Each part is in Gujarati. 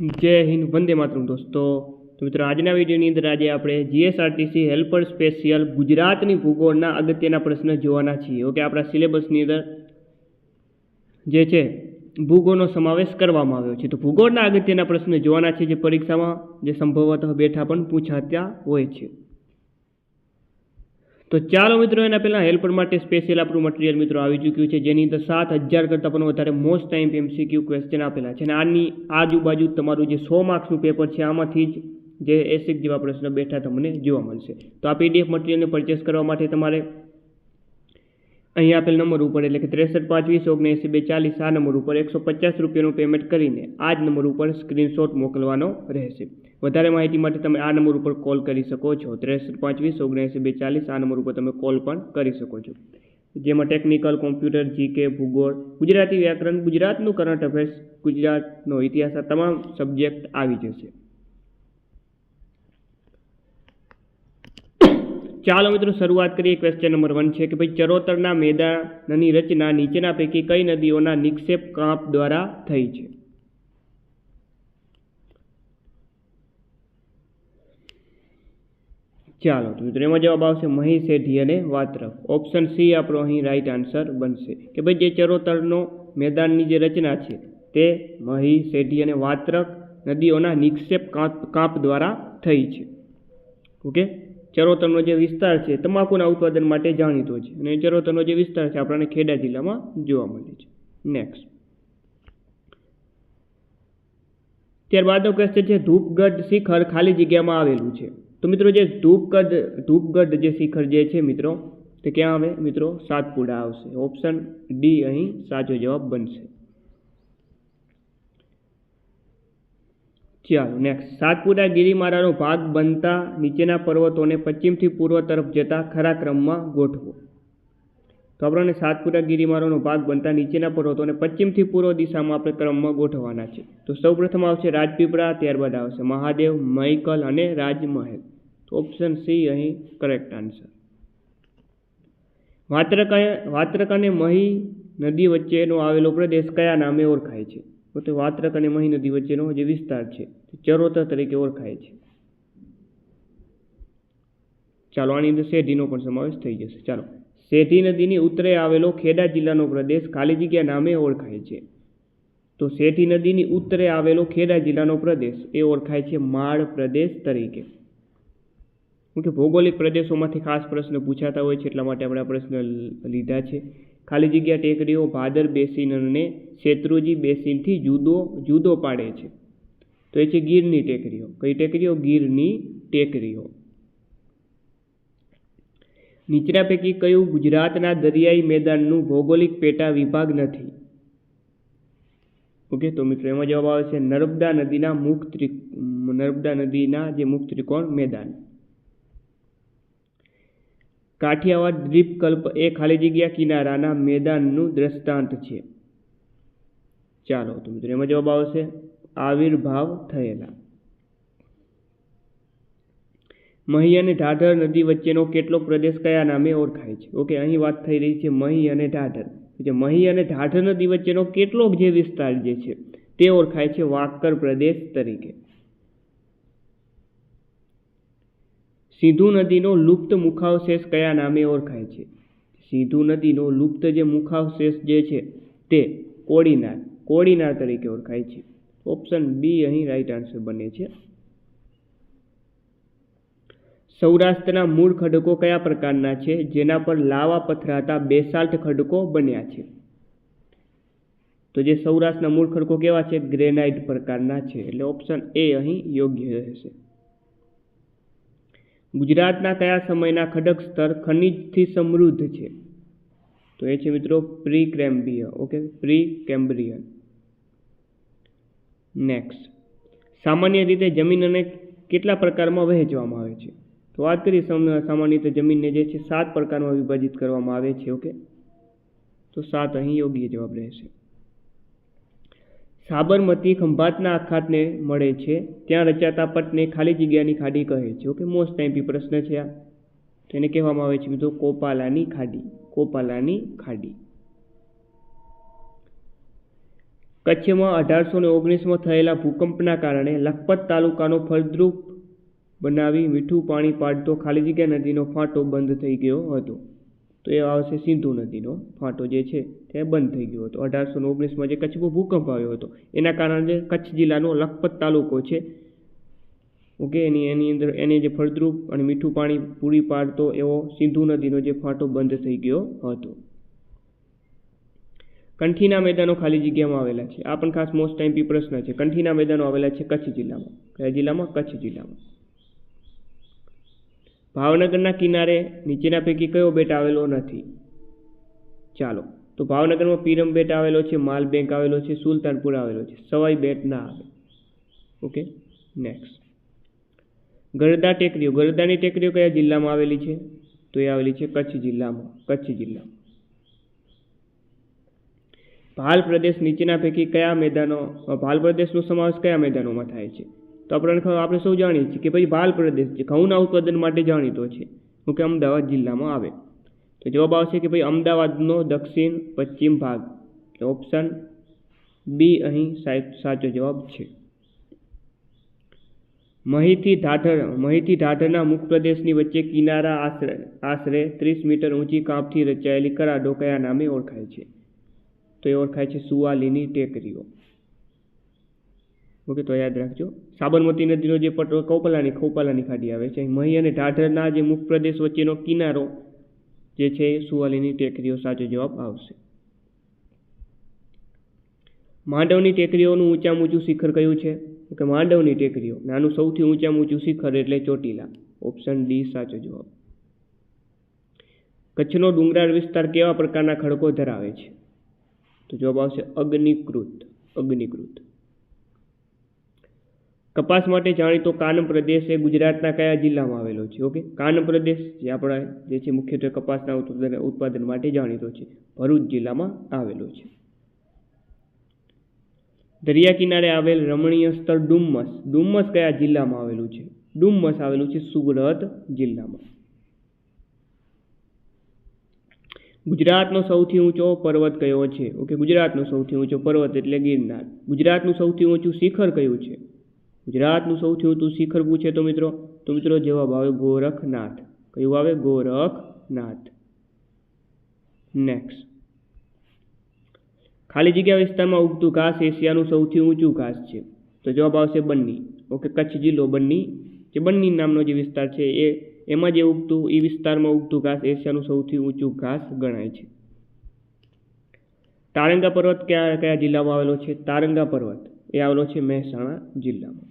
જય હિન્દ, વંદે માતરમ દોસ્તો. તો મિત્રો, આજના વિડીયોની અંદર આજે આપણે જીએસઆરટીસી હેલ્પર સ્પેશિયલ ગુજરાતની ભૂગોળના અગત્યના પ્રશ્ન જોવાના છીએ. ઓકે, આપણા સિલેબસની અંદર જે છે, ભૂગોળનો સમાવેશ કરવામાં આવ્યો છે. તો ભૂગોળના અગત્યના પ્રશ્ન જોવાના છે જે પરીક્ષામાં જે સંભવતઃ બેઠા પણ પૂછાતા હોય છે. તો ચાલો મિત્રો એના પહેલાં હેલ્પર માટે સ્પેશિયલ આપણું મટીરિયલ મિત્રો આવી ચૂક્યું છે. જેની અંદર સાત હજાર કરતાં પણ વધારે મોસ્ટ ટાઈમ એમસીક્યુ ક્વેશ્ચન આપેલા છે. અને આની આજુબાજુ તમારું જે સો માર્ક્સનું પેપર છે, આમાંથી જ જે એસિક જેવા પ્રશ્નો બેઠા તમને જોવા મળશે. તો આ પીડીએફ મટીરિયલને પરચેસ કરવા માટે તમારે અહીં આપેલ નંબર ઉપર એટલે કે ત્રેસઠ પાંચ વીસ ઓગણએંસી બે ચાલીસ આ નંબર ઉપર એકસો પચાસ રૂપિયાનું પેમેન્ટ કરીને આ જ નંબર ઉપર સ્ક્રીનશોટ મોકલવાનો રહેશે. વધારે માહિતી માટે તમે આ નંબર ઉપર કોલ કરી શકો છો. ત્રેસઠ પાંચવીસ ઓગણએંસી બે ચાલીસ આ નંબર ઉપર તમે કોલ પણ કરી શકો છો. જેમાં ટેકનિકલ કોમ્પ્યુટર જીકે ભૂગોળ, ગુજરાતી વ્યાકરણ, ગુજરાતનું કરંટ અફેર્સ ગુજરાતનો ઇતિહાસ, આ તમામ સબ્જેક્ટ આવી જશે. ચાલો મિત્રો શરૂઆત કરીએ ક્વેશ્ચન નંબર વન છે કે ભાઈ ચરોતરના મેદાનની રચના નીચેના પૈકી કઈ નદીઓના નિક્ષેપ કાંપ દ્વારા થઈ છે? ચાલો તો મિત્રો, એમાં જવાબ આવશે મહી સેઠી અને વાત્રક ઓપ્શન સી આપણો અહીં રાઈટ આન્સર બનશે. કે ભાઈ જે ચરોતરનો મેદાનની જે રચના છે, તે મહી સેઠી અને વાત્રક નદીઓના નિક્ષેપ કાંપ કાંપ દ્વારા થઈ છે. ઓકે? ચરોતરનો જે વિસ્તાર છે, તમાકુના ઉત્પાદન માટે જાણીતો છે. અને ચરોતરનો જે વિસ્તાર છે, આપણને ખેડા જિલ્લામાં જોવા મળે છે. નેક્સ્ટ ત્યારબાદનો ક્વેશ્ચન છે, ધૂપગઢ શિખર ખાલી જગ્યામાં આવેલું છે. તો મિત્રો જે ધૂપગઢ ધૂપગઢ જે શિખર જે છે મિત્રો, તે ક્યાં આવે? મિત્રો, સાતપુડા આવશે. ઓપ્શન ડી અહીં સાચો જવાબ બનશે. ચાલો નેક્સ્ટ સાતપુડા ગિરિમાળાનો ભાગ બનતા નીચેના પર્વતોને પશ્ચિમથી પૂર્વ તરફ જતા ખરા ક્રમમાં ગોઠવો. તો આપણને સાતપુરા ગિરિમાળાનો ભાગ બનતા નીચેના પર્વતોને પશ્ચિમથી પૂર્વ દિશામાં આપણે ક્રમમાં ગોઠવવાના છે. તો સૌપ્રથમ આવશે રાજપીપળા, ત્યારબાદ આવશે મહાદેવ, મૈકલ અને રાજમહેલ. તો ઓપ્શન સી અહીં કરેક્ટ આન્સર વાત્રકા વાત્રક અને મહી નદી વચ્ચેનો આવેલો પ્રદેશ કયા નામે ઓળખાય છે? તો તે વાત્રક અને મહી નદી વચ્ચેનો જે વિસ્તાર છે, તે ચરોતર તરીકે ઓળખાય છે. ચાલો આની અંદર શેઢીનો પણ સમાવેશ થઈ જશે. ચાલો. શેઢી નદીની ઉત્તરે આવેલો ખેડા જિલ્લાનો પ્રદેશ ખાલી જગ્યા નામે ઓળખાય છે? તો શેઠી નદીની ઉત્તરે આવેલો ખેડા જિલ્લાનો પ્રદેશ એ ઓળખાય છે માળ પ્રદેશ તરીકે. કે ભૌગોલિક પ્રદેશોમાંથી ખાસ પ્રશ્ન પૂછાતા હોય છે એટલા માટે આપણે આ પ્રશ્ન લીધા છે. ખાલી જગ્યા ટેકરીઓ ભાદર બેસીન અને શેત્રુજી બેસીનથી જુદો જુદો પાડે છે. તો એ છે ગીરની ટેકરીઓ. કઈ ટેકરીઓ? ગીરની ટેકરીઓ. નીચેના પૈકી કયું ગુજરાતના દરિયાઈ મેદાનનું ભૌગોલિક પેટા વિભાગ નથી? ઓકે, તો મિત્રો એમાં જવાબ આવે છે નર્મદા નદીના મુખ ત્રિ, નર્મદા નદીના જે મુખ ત્રિકોણ મેદાન. કાઠિયાવાડ દ્વીપકલ્પ એ ખાલી જગ્યા કિનારાના મેદાનનું દ્રષ્ટાંત છે. ચાલો, તો મિત્રો એમાં જવાબ આવશે આવિર્ભાવ થયેલા. મહી અને ઢાઢર નદી વચ્ચેનો કેટલો પ્રદેશ કયા નામે ઓળખાય છે? ઓકે, અહીં વાત થઈ રહી છે મહી અને ઢાઢર. જે મહી અને ઢાઢર નદી વચ્ચેનો કેટલોક જે વિસ્તાર જે છે, તે ઓળખાય છે વાકર પ્રદેશ તરીકે. સિંધુ નદીનો લુપ્ત મુખાવશેષ કયા નામે ઓળખાય છે? સિંધુ નદીનો લુપ્ત જે મુખાવશેષ જે છે તે કોડીનાર કોડીનાર તરીકે ઓળખાય છે. ઓપ્શન બી અહીં રાઈટ આન્સર બને છે. સૌરાષ્ટ્રના મૂળ ખડકો કયા પ્રકારના છે? જેના પર લાવા પથરાતા બેસાલ્ટ ખડકો બન્યા છે. તો જે સૌરાષ્ટ્રના મૂળ ખડકો કેવા છે? ગ્રેનાઇટ પ્રકારના છે. એટલે ઓપ્શન એ અહીં યોગ્ય રહેશે. ગુજરાતના કયા સમયના ખડક સ્તર ખનિજથી સમૃદ્ધ છે? તો એ છે મિત્રો Precambrian okay? Precambrian next સામાન્ય રીતે જમીન અને કેટલા પ્રકારમાં વહેંચવામાં આવે છે? તો વાત કરીએ સામાન્ય રીતે જમીનને જે છે સાત પ્રકારમાં વિભાજિત કરવામાં આવે છે, ઓકે? તો સાત અહીં યોગ્ય જવાબ રહેશે. સાબરમતી ખંભાતના અખાતને મળે છે. ત્યાં રચાતા પટને ખાલી જગ્યાની ખાડી કહે છે. ઓકે મોસ્ટ ટાઈમ પ્રશ્ન છે આ. તેને કહેવામાં આવે છે મિત્રો કોપાલાની ખાડી કોપાલાની ખાડી. કચ્છમાં અઢારસો ને ઓગણીસમાં થયેલા ભૂકંપના કારણે લખપત તાલુકાનો ફળદ્રુપ બનાવી મીઠું પાણી પાડતો ખાલી જગ્યા નદીનો ફાંટો બંધ થઈ ગયો હતો. તો એ આવશે સિંધુ નદીનો ફાંટો જે છે તે બંધ થઈ ગયો હતો. અઢારસો ઓગણીસમાં જે કચ્છમાં ભૂકંપ આવ્યો હતો, એના કારણે કચ્છ જિલ્લાનો લખપત તાલુકો છે. ઓકે, એની એની અંદર એને જે ફળદ્રુપ અને મીઠું પાણી પૂરી પાડતો એવો સિંધુ નદીનો જે ફાંટો બંધ થઈ ગયો હતો. કંઠીના મેદાનો ખાલી જગ્યામાં આવેલા છે. આ પણ ખાસ મોસ્ટ ટાઈમ પ્રશ્ન છે. કંઠીના મેદાનો આવેલા છે કચ્છ જિલ્લામાં. કયા જિલ્લામાં? કચ્છ જિલ્લામાં. ભાવનગરના કિનારે નીચેના પૈકી કયો બેટ આવેલો નથી? ચાલો, તો ભાવનગરમાં પીરમ બેટ આવેલો છે, માલ બેંક આવેલો છે, સુલતાનપુર આવેલો છે. સવાઈ બેટ ના આવે. Okay, next. ગરદા ટેકરીઓ. ગરદાની ટેકરીઓ કયા જિલ્લામાં આવેલી છે? તો એ આવેલી છે કચ્છ જિલ્લામાં. કચ્છ જિલ્લામાં ભાલ પ્રદેશ નીચેના પૈકી કયા મેદાનો ભાલ પ્રદેશનો સમાવેશ કયા મેદાનોમાં થાય છે? તો આપણે આપણે સૌ જાણીએ છીએ કે ભાઈ ભાલ પ્રદેશ છે. ઘઉંના ઉત્પાદન માટે જાણીતો છે. હું કે અમદાવાદ જિલ્લામાં આવે. તો જવાબ આવશે કે ભાઈ અમદાવાદનો દક્ષિણ પશ્ચિમ ભાગ. ઓપ્શન બી અહીં સાચો જવાબ છે. મહીથી ઢાઢર મહીથી મુખ પ્રદેશની વચ્ચે કિનારા આશરે આશરે ત્રીસ મીટર ઊંચી કાંપથી રચાયેલી કરાડો કયા નામે ઓળખાય છે? તો એ ઓળખાય છે સુવાલીની ટેકરીઓ. ઓકે, તો યાદ રાખજો. સાબરમતી નદીનો જે પટો, કૌપલાની ખોપાલાની ખાડી આવે છે. મહી અને ઢાઢરના જે મુખ પ્રદેશ વચ્ચેનો કિનારો જે છે, સુવાલીની ટેકરીઓ સાચો જવાબ આવશે. માંડવની ટેકરીઓનું ઊંચામાં ઊંચું શિખર કયું છે? કે માંડવની ટેકરીઓ. નાનું સૌથી ઊંચામાં ઊંચું શિખર એટલે ચોટીલા. ઓપ્શન ડી, સાચો જવાબ. કચ્છનો ડુંગરાળ વિસ્તાર કેવા પ્રકારના ખડકો ધરાવે છે? તો જવાબ આવશે અગ્નિકૃત. અગ્નિકૃત. કપાસ માટે જાણીતો કાનમ પ્રદેશ એ ગુજરાતના કયા જિલ્લામાં આવેલો છે? ઓકે કાનમ પ્રદેશ જે આપણા જે છે મુખ્યત્વે કપાસના ઉત્પાદન ઉત્પાદન માટે જાણીતો છે. ભરૂચ જિલ્લામાં આવેલો છે. દરિયા કિનારે આવેલ રમણીય સ્થળ ડુમ્મસ. ડુમ્મસ કયા જિલ્લામાં આવેલું છે? ડુમ્મસ આવેલું છે સુરત જિલ્લામાં. ગુજરાતનો સૌથી ઊંચો પર્વત કયો છે? ઓકે ગુજરાતનો સૌથી ઊંચો પર્વત એટલે ગિરનાર. ગુજરાતનું સૌથી ઊંચું શિખર કયું છે? ગુજરાતનું સૌથી ઊંચું શિખર પૂછે તો મિત્રો તો મિત્રો જવાબ આવે ગોરખનાથ. કયું આવે? ગોરખનાથ. નેક્સ્ટ ખાલી જગ્યા વિસ્તારમાં ઉગતું ઘાસ એશિયાનું સૌથી ઊંચું ઘાસ છે. તો જવાબ આવશે બન્ની. ઓકે, કચ્છ જિલ્લો બન્ની. જે બન્ની નામનો જે વિસ્તાર છે એ, એમાં જે ઉગતું એ વિસ્તારમાં ઉગતું ઘાસ એશિયાનું સૌથી ઊંચું ઘાસ ગણાય છે. તારંગા પર્વત કયા કયા જિલ્લામાં આવેલો છે? તારંગા પર્વત. એ આવેલો છે મહેસાણા જિલ્લામાં.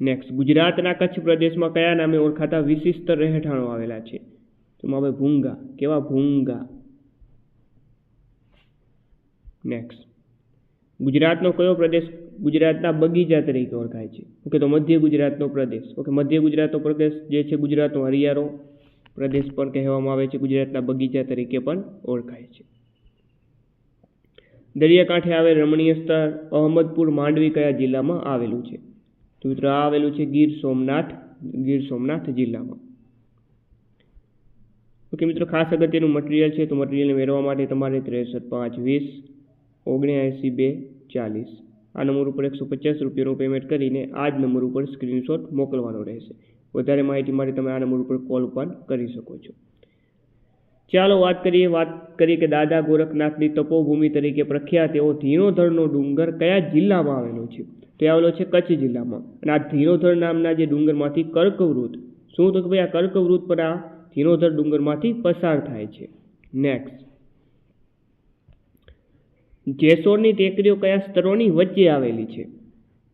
નેક્સ્ટ ગુજરાતના કચ્છ પ્રદેશમાં કયા નામે ઓળખાતા વિશિષ્ટ રહેઠાણો આવેલા છે? તો હવે ભૂંગા. કેવા ભૂંગા? નેક્સ્ટ ગુજરાતનો કયો પ્રદેશ ગુજરાતના બગીચા તરીકે ઓળખાય છે? ઓકે, તો મધ્ય ગુજરાતનો પ્રદેશ. ઓકે, મધ્ય ગુજરાતનો પ્રદેશ જે છે ગુજરાતનો હરિયાળો પ્રદેશ પણ કહેવામાં આવે છે, ગુજરાતના બગીચા તરીકે પણ ઓળખાય છે. દરિયાકાંઠે આવેલ રમણીય સ્થળ અહમદપુર, માંડવી કયા જિલ્લામાં આવેલું છે? તો મિત્રો આ આવેલું છે ગીર સોમનાથ ગીર સોમનાથ જિલ્લામાં. ઓકે મિત્રો, ખાસ અગત્યનું મટીરિયલ છે તો મટીરિયલને મેળવવા માટે તમારે ત્રેસઠ, પાંચ, વીસ ઓગણ્યાએંસી બે, ચાલીસ. આ નંબર ઉપર એકસો પચાસ રૂપિયાનું પેમેન્ટ કરીને આ જ નંબર ઉપર સ્ક્રીનશોટ મોકલવાનો રહેશે. વધારે માહિતી માટે તમે આ નંબર ઉપર કોલ પણ કરી શકો છો. ચાલો વાત કરીએ વાત કરીએ કે દાદા ગોરખનાથની તપોભૂમિ તરીકે પ્રખ્યાત એવો ધીણોધરનો ડુંગર કયા જિલ્લામાં આવેલો છે? તો એ આવેલો છે કચ્છ જિલ્લામાં. અને આ ધીણોધર નામના જે ડુંગરમાંથી કર્કવૃત, શું તો કે ભાઈ આ કર્કવૃત પર આ ધીણોધર ડુંગરમાંથી પસાર થાય છે. નેક્સ્ટ જેસોરની ટેકરીઓ કયા સ્તરોની વચ્ચે આવેલી છે?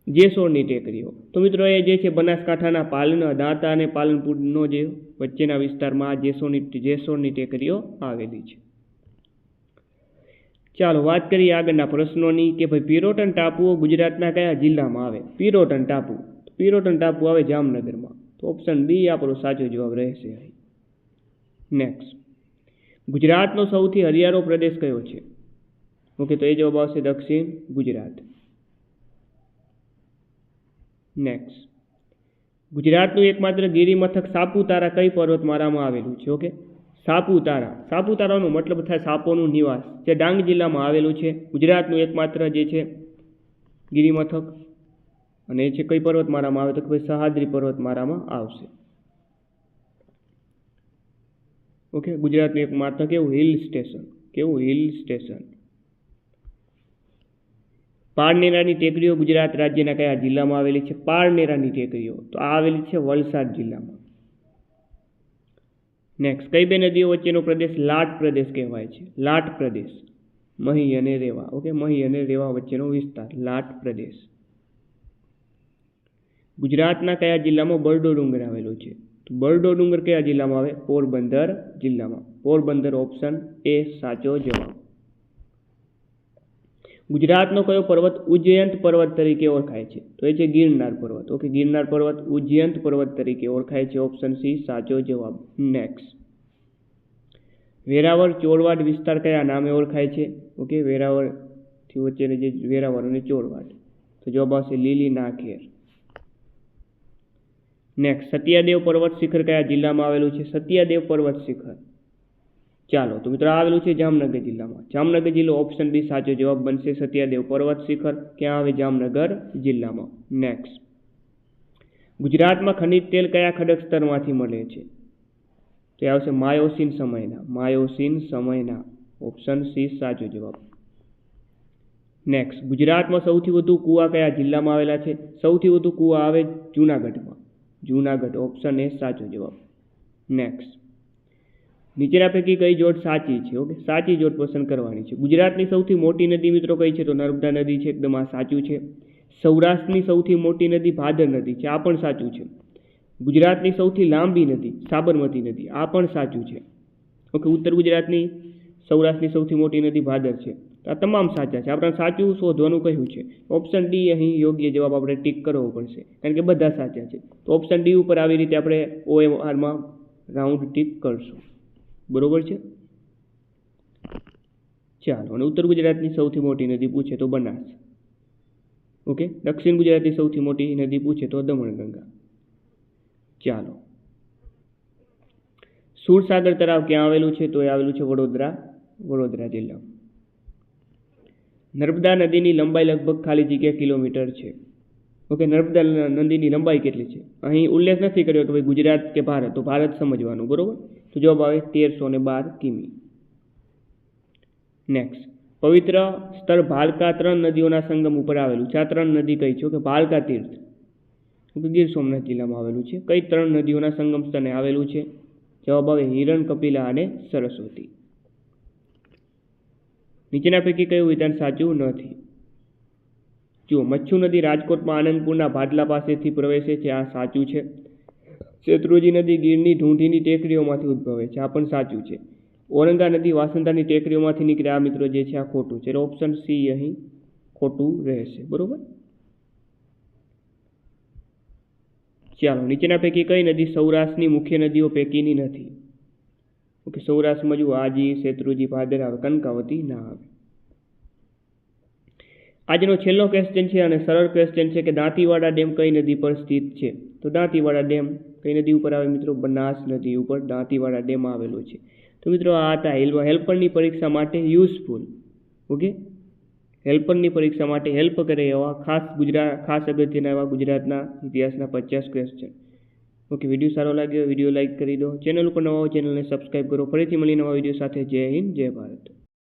જેસોરની ટેકરીઓ. તો મિત્રો એ જે છે બનાસકાંઠાના પાલન, દાંતા અને પાલનપુરનો જે વચ્ચેના વિસ્તારમાં આ જેસોની જેસોરની ટેકરીઓ આવેલી છે. ચાલો વાત કરીએ આગળના પ્રશ્નોની કે ભાઈ પિરોટન ટાપુઓ ગુજરાતના કયા જિલ્લામાં આવે? પિરોટન ટાપુ. પિરોટન ટાપુ આવે જામનગરમાં. તો ઓપ્શન બી આપણો સાચો જવાબ રહેશે નેક્સ્ટ ગુજરાતનો સૌથી હરિયાળો પ્રદેશ કયો છે? ઓકે, તો એ જવાબ આવશે દક્ષિણ ગુજરાત. નેક્સ્ટ ગુજરાતનું એકમાત્ર ગિરિમથક સાપુતારા કઈ પર્વતમાળામાં આવેલું છે? ઓકે. સાપુતારા. સાપુતારાનો મતલબ થાય સાપોનું નિવાસ, જે ડાંગ જિલ્લામાં આવેલું છે. ગુજરાતનું એકમાત્ર જે છે ગિરિમથક. અને એ છે કઈ પર્વતમાળામાં આવે તો કે ભાઈ સહાદ્રી પર્વતમાળામાં આવશે. ઓકે. ગુજરાતનું એકમાત્ર કેવું? Hill station. કેવું? Hill station. પારનેરાની ટેકરીઓ ગુજરાત રાજ્યના કયા જિલ્લામાં આવેલી છે? પારનેરાની ટેકરીઓ. તો આ આવેલી છે વલસાડ જિલ્લામાં. નેક્સ્ટ કઈ બે નદીઓ વચ્ચેનો પ્રદેશ લાટ પ્રદેશ કહેવાય છે? લાટ પ્રદેશ. મહી અને રેવા. ઓકે, મહી અને રેવા વચ્ચેનો વિસ્તાર. લાટ પ્રદેશ. ગુજરાતના કયા જિલ્લામાં બરડો ડુંગર આવેલો છે? તો બરડો ડુંગર કયા જિલ્લામાં આવે? પોરબંદર જિલ્લામાં. પોરબંદર ઓપ્શન એ સાચો જવાબ. ગુજરાતનો કયો પર્વત ઉજ્જયંત પર્વત તરીકે ઓળખાય છે? તો એ છે ગિરનાર પર્વત. ઓકે ગિરનાર પર્વત ઉજ્જયંત પર્વત તરીકે ઓળખાય છે. ઓપ્શન સી સાચો જવાબ. નેક્સ્ટ વેરાવળ ચોરવાડ વિસ્તાર કયા નામે ઓળખાય છે? ઓકે વેરાવળથી વચ્ચેને જે વેરાવળ અને ચોરવાડ તો જવાબ આવશે લીલી નાખેર. નેક્સ્ટ સત્યાદેવ પર્વત શિખર કયા જિલ્લામાં આવેલું છે? સત્યાદેવ પર્વત શિખર. ચાલો, તો મિત્રો આવેલું છે જામનગર જિલ્લામાં. જામનગર જિલ્લો ઓપ્શન બી સાચો જવાબ બનશે. સત્યાદેવ પર્વત શિખર, ક્યાં આવે જામનગર જિલ્લામાં? નેક્સ્ટ ગુજરાતમાં ખનિજ તેલ કયા ખડક સ્તરમાંથી મળે છે? તો એ આવશે માયોસીન સમયના. માયોસીન સમયના. ઓપ્શન સી સાચો જવાબ. નેક્સ્ટ ગુજરાતમાં સૌથી વધુ કૂવા કયા જિલ્લામાં આવેલા છે? સૌથી વધુ કૂવા આવે જૂનાગઢમાં. જૂનાગઢ ઓપ્શન એ સાચો જવાબ. નેક્સ્ટ નીચેના પૈકી કઈ જોડ સાચી છે, ઓકે? સાચી જોડ પસંદ કરવાની છે. ગુજરાતની સૌથી મોટી નદી મિત્રો કઈ છે? તો નર્મદા નદી છે, એકદમ આ સાચું છે. સૌરાષ્ટ્રની સૌથી મોટી નદી ભાદર નદી છે, આ પણ સાચું છે. ગુજરાતની સૌથી લાંબી નદી, સાબરમતી નદી, આ પણ સાચું છે. ઓકે, ઉત્તર ગુજરાતની સૌરાષ્ટ્રની સૌથી મોટી નદી ભાદર છે. આ તમામ સાચા છે. આપણે સાચું શોધવાનું કહ્યું છે? ઓપ્શન ડી અહીં યોગ્ય જવાબ આપણે ટીક કરવો પડશે. કારણ કે બધા સાચા છે. તો ઓપ્શન ડી ઉપર આવી રીતે આપણે ઓએમઆરમાં રાઉન્ડ ટીક કરશું. બરોબર છે? ચાલો, અને ઉત્તર ગુજરાતની સૌથી મોટી નદી પૂછે તો બનાસ. ઓકે? દક્ષિણ ગુજરાતની સૌથી મોટી નદી પૂછે તો દમણગંગા. ચાલો. સુરસાગર તળાવ ક્યાં આવેલું છે? તો એ આવેલું છે વડોદરા વડોદરા જિલ્લામાં નર્મદા નદીની લંબાઈ લગભગ ખાલી જગ્યા કિલોમીટર છે. ઓકે, નર્મદા નદીની લંબાઈ કેટલી છે? અહીં ઉલ્લેખ નથી કર્યો કે ભાઈ ગુજરાત કે ભારત, તો ભારત સમજવાનું, બરોબર? તો જવાબ આવે તેરસો ને બાર કિમી. નેક્સ્ટ પવિત્ર સ્થળ ભાલકા ત્રણ નદીઓના સંગમ ઉપર આવેલું છે. આ ત્રણ નદી કઈ છે? કે ભાલકા તીર્થ. ગીર સોમનાથ જિલ્લામાં આવેલું છે. કઈ ત્રણ નદીઓના સંગમ સ્થળે આવેલું છે? જવાબ આવે હિરણ, કપિલા અને સરસ્વતી. નીચેના પૈકી કયું વિધાન સાચું નથી? જુઓ, મચ્છુ નદી રાજકોટમાં આનંદપુરના ભાટલા પાસેથી પ્રવેશે છે. આ સાચું છે. શેત્રુજી નદી ગીરની ઢૂંઢીની ટેકરીઓમાંથી ઉદ્ભવે છે. આ પણ સાચું છે. ઓરંગા નદી વાસંદાની ટેકરીઓમાંથી નીકળે. આ મિત્રો જે છે, આ ખોટું છે. ઓપ્શન સી અહીં ખોટું રહેશે. બરોબર? ચાલો, નીચેના પૈકી કઈ નદી સૌરાષ્ટ્રની મુખ્ય નદીઓ પૈકીની નથી? ઓકે, સૌરાષ્ટ્રમાં જુઓ. આજી, શેત્રુજી, ભાદર આવે. કનકાવતી ના આવે. આજનો છેલ્લો ક્વેશ્ચન છે અને સરળ ક્વેશ્ચન છે કે દાંતીવાડા ડેમ કઈ નદી પર સ્થિત છે? તો દાંતીવાડા ડેમ કઈ નદી ઉપર આવે મિત્રો? બનાસ નદી ઉપર, દાંતીવાડા ડેમ આવેલો છે. તો મિત્રો આ હતા હેલ્પ, હેલ્પરની પરીક્ષા માટે યુઝફુલ. ઓકે? હેલ્પરની પરીક્ષા માટે હેલ્પ કરે એવા ખાસ ગુજરાત ખાસ અગત્યના એવા ગુજરાતના ઇતિહાસના પચાસ ક્વેશ્ચન ઓકે, વીડિયો સારો લાગ્યો, વીડિયો લાઇક કરી દો. ચેનલ ઉપર નવા ચેનલને સબસ્ક્રાઈબ કરો. ફરીથી મળી નવા વીડિયો સાથે. જય હિન્દ, જય ભારત.